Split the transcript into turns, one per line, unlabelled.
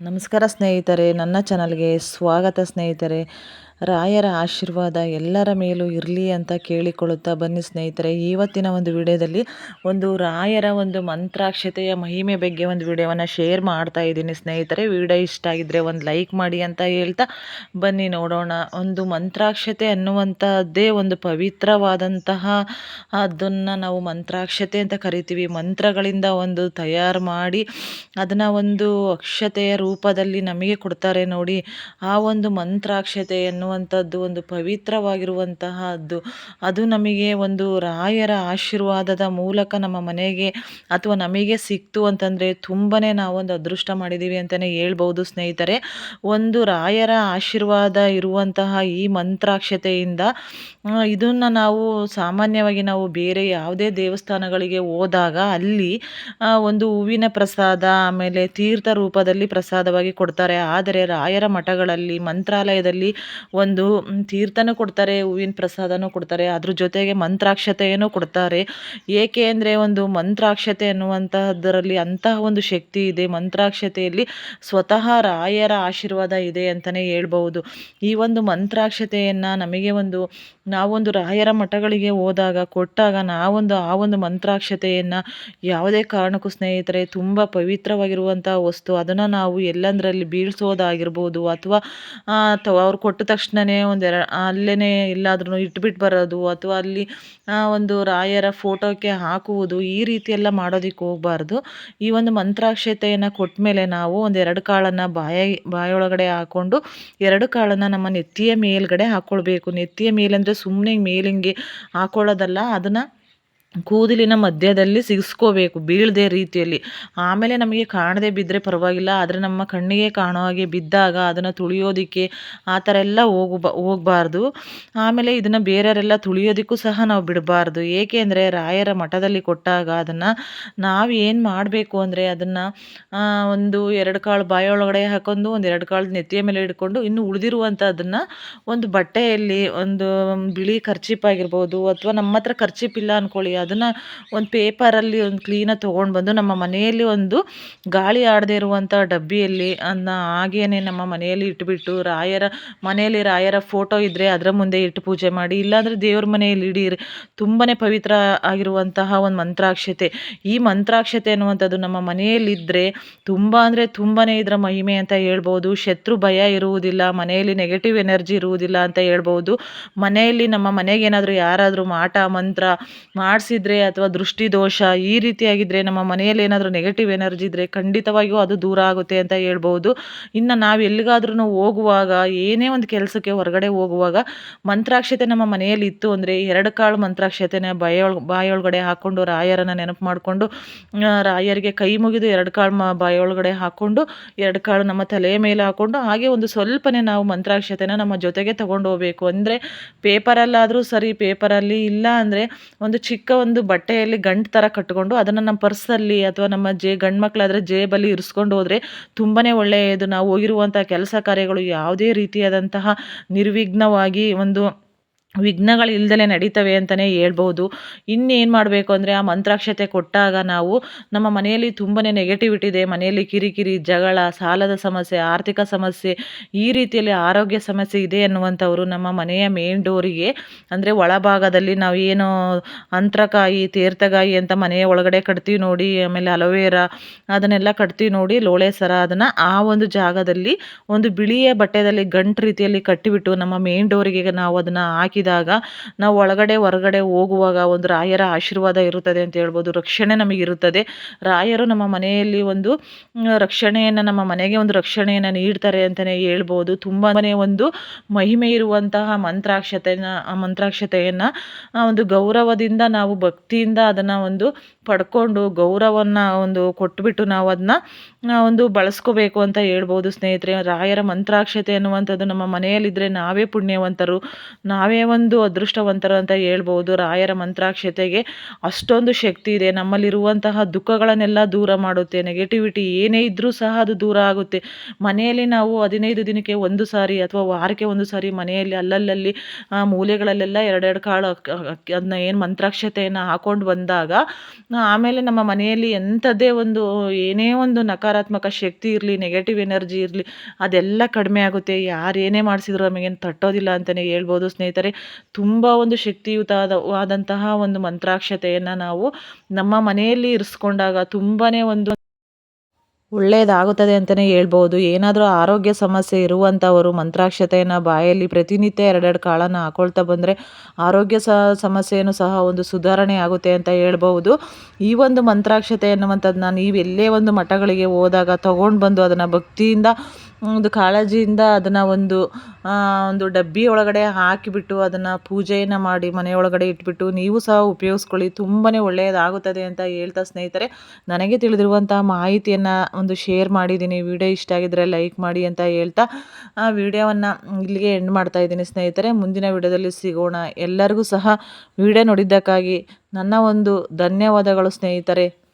ನಮಸ್ಕಾರ ಸ್ನೇಹಿತರೆ ನನ್ನ ಚಾನಲ್ಗೆ ಸ್ವಾಗತ ಸ್ನೇಹಿತರೆ. ರಾಯರ ಆಶೀರ್ವಾದ ಎಲ್ಲರ ಮೇಲೂ ಇರಲಿ ಅಂತ ಕೇಳಿಕೊಳ್ಳುತ್ತಾ ಬನ್ನಿ ಸ್ನೇಹಿತರೆ, ಇವತ್ತಿನ ಒಂದು ವಿಡಿಯೋದಲ್ಲಿ ಒಂದು ರಾಯರ ಒಂದು ಮಂತ್ರಾಕ್ಷತೆಯ ಮಹಿಮೆ ಬಗ್ಗೆ ಒಂದು ವಿಡಿಯೋವನ್ನು ಶೇರ್ ಮಾಡ್ತಾ ಇದ್ದೀನಿ ಸ್ನೇಹಿತರೆ. ವಿಡಿಯೋ ಇಷ್ಟ ಆಗಿದ್ದರೆ ಒಂದು ಲೈಕ್ ಮಾಡಿ ಅಂತ ಹೇಳ್ತಾ ಬನ್ನಿ ನೋಡೋಣ. ಒಂದು ಮಂತ್ರಾಕ್ಷತೆ ಅನ್ನುವಂಥದ್ದೇ ಒಂದು ಪವಿತ್ರವಾದಂತಹ ಅದನ್ನು ನಾವು ಮಂತ್ರಾಕ್ಷತೆ ಅಂತ ಕರಿತೀವಿ. ಮಂತ್ರಗಳಿಂದ ಒಂದು ತಯಾರು ಮಾಡಿ ಅದನ್ನು ಒಂದು ಅಕ್ಷತೆಯ ರೂಪದಲ್ಲಿ ನಮಗೆ ಕೊಡ್ತಾರೆ ನೋಡಿ. ಆ ಒಂದು ಮಂತ್ರಾಕ್ಷತೆಯನ್ನು ಅನ್ನುವಂಥದ್ದು ಒಂದು ಪವಿತ್ರವಾಗಿರುವಂತಹದ್ದು. ಅದು ನಮಗೆ ಒಂದು ರಾಯರ ಆಶೀರ್ವಾದದ ಮೂಲಕ ನಮ್ಮ ಮನೆಗೆ ಅಥವಾ ನಮಗೆ ಸಿಕ್ತು ಅಂತಂದರೆ ತುಂಬಾ ನಾವೊಂದು ಅದೃಷ್ಟ ಮಾಡಿದ್ದೀವಿ ಅಂತಲೇ ಹೇಳ್ಬೋದು ಸ್ನೇಹಿತರೆ. ಒಂದು ರಾಯರ ಆಶೀರ್ವಾದ ಇರುವಂತಹ ಈ ಮಂತ್ರಾಕ್ಷತೆಯಿಂದ ಇದನ್ನು ನಾವು ಸಾಮಾನ್ಯವಾಗಿ ನಾವು ಬೇರೆ ಯಾವುದೇ ದೇವಸ್ಥಾನಗಳಿಗೆ ಹೋದಾಗ ಅಲ್ಲಿ ಒಂದು ಹೂವಿನ ಪ್ರಸಾದ, ಆಮೇಲೆ ತೀರ್ಥ ರೂಪದಲ್ಲಿ ಪ್ರಸಾದವಾಗಿ ಕೊಡ್ತಾರೆ. ಆದರೆ ರಾಯರ ಮಠಗಳಲ್ಲಿ, ಮಂತ್ರಾಲಯದಲ್ಲಿ ಒಂದು ತೀರ್ಥನೂ ಕೊಡ್ತಾರೆ, ಹೂವಿನ ಪ್ರಸಾದನೂ ಕೊಡ್ತಾರೆ, ಅದ್ರ ಜೊತೆಗೆ ಮಂತ್ರಾಕ್ಷತೆಯನ್ನು ಕೊಡ್ತಾರೆ. ಏಕೆ ಅಂದರೆ ಒಂದು ಮಂತ್ರಾಕ್ಷತೆ ಅನ್ನುವಂತಹದ್ದರಲ್ಲಿ ಅಂತಹ ಒಂದು ಶಕ್ತಿ ಇದೆ. ಮಂತ್ರಾಕ್ಷತೆಯಲ್ಲಿ ಸ್ವತಃ ರಾಯರ ಆಶೀರ್ವಾದ ಇದೆ ಅಂತಲೇ ಹೇಳ್ಬೋದು ಈ ಒಂದು ಮಂತ್ರಾಕ್ಷತೆಯನ್ನು ನಮಗೆ ಒಂದು, ನಾವೊಂದು ರಾಯರ ಮಠಗಳಿಗೆ ಹೋದಾಗ, ಕೊಟ್ಟಾಗ ನಾವೊಂದು ಆ ಒಂದು ಮಂತ್ರಾಕ್ಷತೆಯನ್ನು ಯಾವುದೇ ಕಾರಣಕ್ಕೂ ಸ್ನೇಹಿತರೆ, ತುಂಬ ಪವಿತ್ರವಾಗಿರುವಂಥ ವಸ್ತು. ಅದನ್ನು ನಾವು ಎಲ್ಲಂದರಲ್ಲಿ ಬೀಳ್ಸೋದಾಗಿರ್ಬೋದು ಅಥವಾ ಅವ್ರು ಕೊಟ್ಟ ತಕ್ಷಣವೇ ಒಂದೆರ ಅಲ್ಲೇ ಎಲ್ಲಾದ್ರೂ ಇಟ್ಬಿಟ್ಟು ಬರೋದು ಅಥವಾ ಅಲ್ಲಿ ಒಂದು ರಾಯರ ಫೋಟೋಕ್ಕೆ ಹಾಕುವುದು ಈ ರೀತಿ ಎಲ್ಲ ಮಾಡೋದಕ್ಕೆ ಹೋಗಬಾರ್ದು. ಈ ಒಂದು ಮಂತ್ರಾಕ್ಷತೆಯನ್ನು ಕೊಟ್ಟ ಮೇಲೆ ನಾವು ಒಂದೆರಡು ಕಾಳನ್ನು ಬಾಯ, ಬಾಯೊಳಗಡೆ ಹಾಕ್ಕೊಂಡು ಎರಡು ಕಾಳನ್ನು ನಮ್ಮ ನೆತ್ತಿಯ ಮೇಲ್ಗಡೆ ಹಾಕ್ಕೊಳ್ಬೇಕು ನೆತ್ತಿಯ ಮೇಲೆ ಮೇಲಂದರೆ ಸುಮ್ಮನೆ ಮೇಲಿಂಗೆ ಹಾಕೊಳ್ಳೋದಲ್ಲ, ಅದನ್ನು ಕೂದಲಿನ ಮಧ್ಯದಲ್ಲಿ ಸಿಗಿಸ್ಕೋಬೇಕು ಬೀಳದೆ ರೀತಿಯಲ್ಲಿ. ಆಮೇಲೆ ನಮಗೆ ಕಾಣದೇ ಬಿದ್ದರೆ ಪರವಾಗಿಲ್ಲ, ಆದರೆ ನಮ್ಮ ಕಣ್ಣಿಗೆ ಕಾಣೋ ಹಾಗೆ ಬಿದ್ದಾಗ ಅದನ್ನು ತುಳಿಯೋದಕ್ಕೆ ಆ ಥರ ಎಲ್ಲ ಹೋಗು ಹೋಗಬಾರ್ದು. ಆಮೇಲೆ ಇದನ್ನು ಬೇರೆಯವರೆಲ್ಲ ತುಳಿಯೋದಕ್ಕೂ ಸಹ ನಾವು ಬಿಡಬಾರ್ದು. ಏಕೆ ಅಂದರೆ ರಾಯರ ಮಠದಲ್ಲಿ ಕೊಟ್ಟಾಗ ಅದನ್ನು ನಾವು ಏನು ಮಾಡಬೇಕು ಅಂದರೆ ಅದನ್ನು ಒಂದು ಎರಡು ಕಾಳು ಬಾಯೊಳಗಡೆ ಹಾಕೊಂಡು ಒಂದು ಎರಡು ಕಾಳು ನೆತ್ತಿಯ ಮೇಲೆ ಇಟ್ಕೊಂಡು ಇನ್ನು ಉಳಿದಿರುವಂಥದ್ದನ್ನು ಒಂದು ಬಟ್ಟೆಯಲ್ಲಿ ಒಂದು ಬಿಳಿ ಖರ್ಚಿಪ್ ಆಗಿರ್ಬೋದು ಅಥವಾ ನಮ್ಮ ಹತ್ರ ಖರ್ಚಿಪ್ ಇಲ್ಲ ಅಂದ್ಕೊಳ್ಳಿ ಅದನ್ನು ಒಂದು ಪೇಪರಲ್ಲಿ ಒಂದು ಕ್ಲೀನಾಗಿ ತೊಗೊಂಡು ಬಂದು ನಮ್ಮ ಮನೆಯಲ್ಲಿ ಒಂದು ಗಾಳಿ ಆಡದೇ ಇರುವಂಥ ಡಬ್ಬಿಯಲ್ಲಿ ಅದನ್ನ ಹಾಗೇನೆ ನಮ್ಮ ಮನೆಯಲ್ಲಿ ಇಟ್ಬಿಟ್ಟು ರಾಯರ ಮನೆಯಲ್ಲಿ ರಾಯರ ಫೋಟೋ ಇದ್ದರೆ ಅದರ ಮುಂದೆ ಇಟ್ಟು ಪೂಜೆ ಮಾಡಿ, ಇಲ್ಲಾಂದರೆ ದೇವ್ರ ಮನೆಯಲ್ಲಿ ಇಡೀರಿ ತುಂಬಾ ಪವಿತ್ರ ಆಗಿರುವಂತಹ ಒಂದು ಮಂತ್ರಾಕ್ಷತೆ. ಈ ಮಂತ್ರಾಕ್ಷತೆ ಅನ್ನುವಂಥದ್ದು ನಮ್ಮ ಮನೆಯಲ್ಲಿದ್ದರೆ ತುಂಬ ಅಂದರೆ ತುಂಬಾ ಇದರ ಮಹಿಮೆ ಅಂತ ಹೇಳ್ಬೋದು. ಶತ್ರು ಭಯ ಇರುವುದಿಲ್ಲ, ಮನೆಯಲ್ಲಿ ನೆಗೆಟಿವ್ ಎನರ್ಜಿ ಇರುವುದಿಲ್ಲ ಅಂತ ಹೇಳ್ಬೋದು. ಮನೆಯಲ್ಲಿ ನಮ್ಮ ಮನೆಗೆ ಏನಾದರೂ ಯಾರಾದರೂ ಮಾಟ, ಮಂತ್ರ ಮಾಡಿಸಿ ಇದ್ದರೆ ಅಥವಾ ದೃಷ್ಟಿ ದೋಷ ಈ ರೀತಿಯಾಗಿದ್ದರೆ ನಮ್ಮ ಮನೆಯಲ್ಲಿ ಏನಾದರೂ ನೆಗೆಟಿವ್ ಎನರ್ಜಿ ಇದ್ದರೆ ಖಂಡಿತವಾಗಿಯೂ ಅದು ದೂರ ಆಗುತ್ತೆ ಅಂತ ಹೇಳ್ಬೋದು. ಇನ್ನು ನಾವು ಎಲ್ಲಿಗಾದ್ರೂ ಹೋಗುವಾಗ, ಏನೇ ಒಂದು ಕೆಲಸಕ್ಕೆ ಹೊರಗಡೆ ಹೋಗುವಾಗ ಮಂತ್ರಾಕ್ಷತೆ ನಮ್ಮ ಮನೆಯಲ್ಲಿ ಇತ್ತು ಅಂದರೆ ಎರಡು ಕಾಳು ಮಂತ್ರಾಕ್ಷತೆನ ಬಾಯೊಳ, ಬಾಯೊಳಗಡೆ ಹಾಕ್ಕೊಂಡು ರಾಯರನ್ನು ನೆನಪು ಮಾಡಿಕೊಂಡು ರಾಯರಿಗೆ ಕೈ ಮುಗಿದು ಎರಡು ಕಾಳು ಮ, ಬಾಯೊಳಗಡೆ ಹಾಕ್ಕೊಂಡು ಎರಡು ಕಾಳು ನಮ್ಮ ತಲೆಯ ಮೇಲೆ ಹಾಕ್ಕೊಂಡು ಹಾಗೆ ಒಂದು ಸ್ವಲ್ಪನೇ ನಾವು ಮಂತ್ರಾಕ್ಷತೆನ ನಮ್ಮ ಜೊತೆಗೆ ತಗೊಂಡು ಹೋಗಬೇಕು. ಅಂದರೆ ಪೇಪರಲ್ಲಾದರೂ ಸರಿ ಪೇಪರಲ್ಲಿ ಇಲ್ಲ ಅಂದರೆ ಒಂದು ಚಿಕ್ಕ ಒಂದು ಬಟ್ಟೆಯಲ್ಲಿ ಗಂಟು ಥರ ಕಟ್ಟಿಕೊಂಡು ಅದನ್ನು ನಮ್ಮ ಪರ್ಸಲ್ಲಿ ಅಥವಾ ನಮ್ಮ ಜೇ ಗಂಡು ಮಕ್ಕಳಾದರೆ ಜೇಬಲ್ಲಿ ಇರಿಸ್ಕೊಂಡು ಹೋದರೆ ತುಂಬಾ ಒಳ್ಳೆಯದು. ನಾವು ಹೋಗಿರುವಂಥ ಕೆಲಸ ಕಾರ್ಯಗಳು ಯಾವುದೇ ರೀತಿಯಾದಂತಹ ನಿರ್ವಿಘ್ನವಾಗಿ ಒಂದು ವಿಘ್ನಗಳು ನಡೀತವೆ ಅಂತಲೇ ಹೇಳ್ಬೋದು. ಇನ್ನೇನು ಮಾಡಬೇಕು ಅಂದರೆ ಆ ಮಂತ್ರಾಕ್ಷತೆ ಕೊಟ್ಟಾಗ ನಾವು ನಮ್ಮ ಮನೆಯಲ್ಲಿ ತುಂಬಾ ನೆಗೆಟಿವಿಟಿ ಇದೆ. ಮನೆಯಲ್ಲಿ ಕಿರಿಕಿರಿ, ಜಗಳ, ಸಾಲದ ಸಮಸ್ಯೆ, ಆರ್ಥಿಕ ಸಮಸ್ಯೆ, ಈ ರೀತಿಯಲ್ಲಿ ಆರೋಗ್ಯ ಸಮಸ್ಯೆ ಇದೆ ಅನ್ನುವಂಥವ್ರು ನಮ್ಮ ಮನೆಯ ಮೇನ್ ಡೋರಿಗೆ ಅಂದರೆ ಒಳಭಾಗದಲ್ಲಿ ನಾವು ಏನು ಅಂತ್ರಕಾಯಿ ತೀರ್ಥಗಾಯಿ ಅಂತ ಮನೆಯ ಒಳಗಡೆ ಕಟ್ತೀವಿ ನೋಡಿ, ಆಮೇಲೆ ಅಲೋವೆರಾ ಅದನ್ನೆಲ್ಲ ಕಟ್ತೀವಿ ನೋಡಿ, ಲೋಳೆ ಸರ ಅದನ್ನು ಆ ಒಂದು ಜಾಗದಲ್ಲಿ ಒಂದು ಬಿಳಿಯ ಬಟ್ಟೆದಲ್ಲಿ ಗಂಟು ರೀತಿಯಲ್ಲಿ ಕಟ್ಟಿಬಿಟ್ಟು ನಮ್ಮ ಮೇನ್ ಡೋರಿಗೆ ನಾವು ಅದನ್ನು ಹಾಕಿ ನಾವು ಒಳಗಡೆ ಹೊರಗಡೆ ಹೋಗುವಾಗ ಒಂದು ರಾಯರ ಆಶೀರ್ವಾದ ಇರುತ್ತದೆ ಅಂತ ಹೇಳ್ಬೋದು, ರಕ್ಷಣೆ ನಮಗಿರುತ್ತದೆ ರಾಯರು ನಮ್ಮ ಮನೆಯಲ್ಲಿ ಒಂದು ರಕ್ಷಣೆಯನ್ನು ನಮ್ಮ ಮನೆಗೆ ಒಂದು ರಕ್ಷಣೆಯನ್ನು ನೀಡ್ತಾರೆ ಅಂತಲೇ ಹೇಳ್ಬೋದು. ತುಂಬಾ ಒಂದು ಮಹಿಮೆ ಇರುವಂತಹ ಮಂತ್ರಾಕ್ಷತೆನ ಮಂತ್ರಾಕ್ಷತೆಯನ್ನು ಒಂದು ಗೌರವದಿಂದ ನಾವು ಭಕ್ತಿಯಿಂದ ಅದನ್ನು ಒಂದು ಪಡ್ಕೊಂಡು ಗೌರವವನ್ನು ಒಂದು ಕೊಟ್ಬಿಟ್ಟು ನಾವು ಅದನ್ನ ಒಂದು ಬಳಸ್ಕೋಬೇಕು ಅಂತ ಹೇಳ್ಬೋದು ಸ್ನೇಹಿತರೆ. ರಾಯರ ಮಂತ್ರಾಕ್ಷತೆ ಅನ್ನುವಂಥದ್ದು ನಮ್ಮ ಮನೆಯಲ್ಲಿದ್ದರೆ ನಾವೇ ಪುಣ್ಯವಂತರು, ನಾವೇ ಒಂದು ಅದೃಷ್ಟವಂತರು ಅಂತ ಹೇಳ್ಬೋದು. ರಾಯರ ಮಂತ್ರಾಕ್ಷತೆಗೆ ಅಷ್ಟೊಂದು ಶಕ್ತಿ ಇದೆ. ನಮ್ಮಲ್ಲಿರುವಂತಹ ದುಃಖಗಳನ್ನೆಲ್ಲ ದೂರ ಮಾಡುತ್ತೆ. ನೆಗೆಟಿವಿಟಿ ಏನೇ ಇದ್ದರೂ ಸಹ ಅದು ದೂರ ಆಗುತ್ತೆ. ಮನೆಯಲ್ಲಿ ನಾವು ಹದಿನೈದು ದಿನಕ್ಕೆ ಒಂದು ಸಾರಿ ಅಥವಾ ವಾರಕ್ಕೆ ಒಂದು ಸಾರಿ ಮನೆಯಲ್ಲಿ ಅಲ್ಲಲ್ಲಲ್ಲಿ ಮೂಲೆಗಳಲ್ಲೆಲ್ಲ ಎರಡೆರಡು ಕಾಳು ಅದನ್ನ ಏನು ಮಂತ್ರಾಕ್ಷತೆಯನ್ನು ಹಾಕೊಂಡು ಬಂದಾಗ ಆಮೇಲೆ ನಮ್ಮ ಮನೆಯಲ್ಲಿ ಎಂಥದ್ದೇ ಒಂದು ಏನೇ ಒಂದು ನಕಾರ ನಕಾರಾತ್ಮಕ ಶಕ್ತಿ ಇರಲಿ ನೆಗೆಟಿವ್ ಎನರ್ಜಿ ಇರಲಿ, ಅದೆಲ್ಲ ಕಡಿಮೆ ಆಗುತ್ತೆ. ಯಾರು ಏನೇ ಮಾಡಿಸಿದ್ರು ನಮಗೇನು ತಟ್ಟೋದಿಲ್ಲ ಅಂತಲೇ ಹೇಳ್ಬೋದು ಸ್ನೇಹಿತರೆ. ತುಂಬ ಒಂದು ಶಕ್ತಿಯುತವಾದ ವಾದಂತಹ ಒಂದು ಮಂತ್ರಾಕ್ಷತೆಯನ್ನು ನಾವು ನಮ್ಮ ಮನೆಯಲ್ಲಿ ಇರಿಸ್ಕೊಂಡಾಗ ತುಂಬಾ ಒಂದು ಒಳ್ಳೆಯದಾಗುತ್ತದೆ ಅಂತಲೇ ಹೇಳ್ಬೋದು. ಏನಾದರೂ ಆರೋಗ್ಯ ಸಮಸ್ಯೆ ಇರುವಂಥವರು ಮಂತ್ರಾಕ್ಷತೆಯನ್ನು ಬಾಯಲ್ಲಿ ಪ್ರತಿನಿತ್ಯ ಎರಡೆರಡು ಕಾಳನ್ನು ಹಾಕೊಳ್ತಾ ಬಂದರೆ ಆರೋಗ್ಯ ಸಹ ಸಮಸ್ಯೆಯನ್ನು ಸಹ ಒಂದು ಸುಧಾರಣೆ ಆಗುತ್ತೆ ಅಂತ ಹೇಳ್ಬೋದು. ಈ ಒಂದು ಮಂತ್ರಾಕ್ಷತೆ ಅನ್ನುವಂಥದ್ದು ನಾನು ಎಲ್ಲೇ ಒಂದು ಮಠಗಳಿಗೆ ಹೋದಾಗ ತೊಗೊಂಡು ಬಂದು ಅದನ್ನು ಭಕ್ತಿಯಿಂದ ಒಂದು ಕಾಳಜಿಯಿಂದ ಅದನ್ನು ಒಂದು ಒಂದು ಡಬ್ಬಿ ಒಳಗಡೆ ಹಾಕಿಬಿಟ್ಟು ಅದನ್ನು ಪೂಜೆಯನ್ನು ಮಾಡಿ ಮನೆಯೊಳಗಡೆ ಇಟ್ಬಿಟ್ಟು ನೀವು ಸಹ ಉಪಯೋಗಿಸ್ಕೊಳ್ಳಿ. ತುಂಬಾ ಒಳ್ಳೆಯದಾಗುತ್ತದೆ ಅಂತ ಹೇಳ್ತಾ ಸ್ನೇಹಿತರೆ, ನನಗೆ ತಿಳಿದಿರುವಂಥ ಮಾಹಿತಿಯನ್ನು ಒಂದು ಶೇರ್ ಮಾಡಿದ್ದೀನಿ. ವಿಡಿಯೋ ಇಷ್ಟ ಆಗಿದ್ದರೆ ಲೈಕ್ ಮಾಡಿ ಅಂತ ಹೇಳ್ತಾ, ಆ, ವಿಡಿಯೋವನ್ನು ಇಲ್ಲಿಗೆ ಎಂಡ್ ಮಾಡ್ತಾ ಇದ್ದೀನಿ ಸ್ನೇಹಿತರೆ. ಮುಂದಿನ ವಿಡಿಯೋದಲ್ಲಿ ಸಿಗೋಣ. ಎಲ್ಲರಿಗೂ ಸಹ ವಿಡಿಯೋ ನೋಡಿದ್ದಕ್ಕಾಗಿ ನನ್ನ ಒಂದು ಧನ್ಯವಾದಗಳು ಸ್ನೇಹಿತರೆ.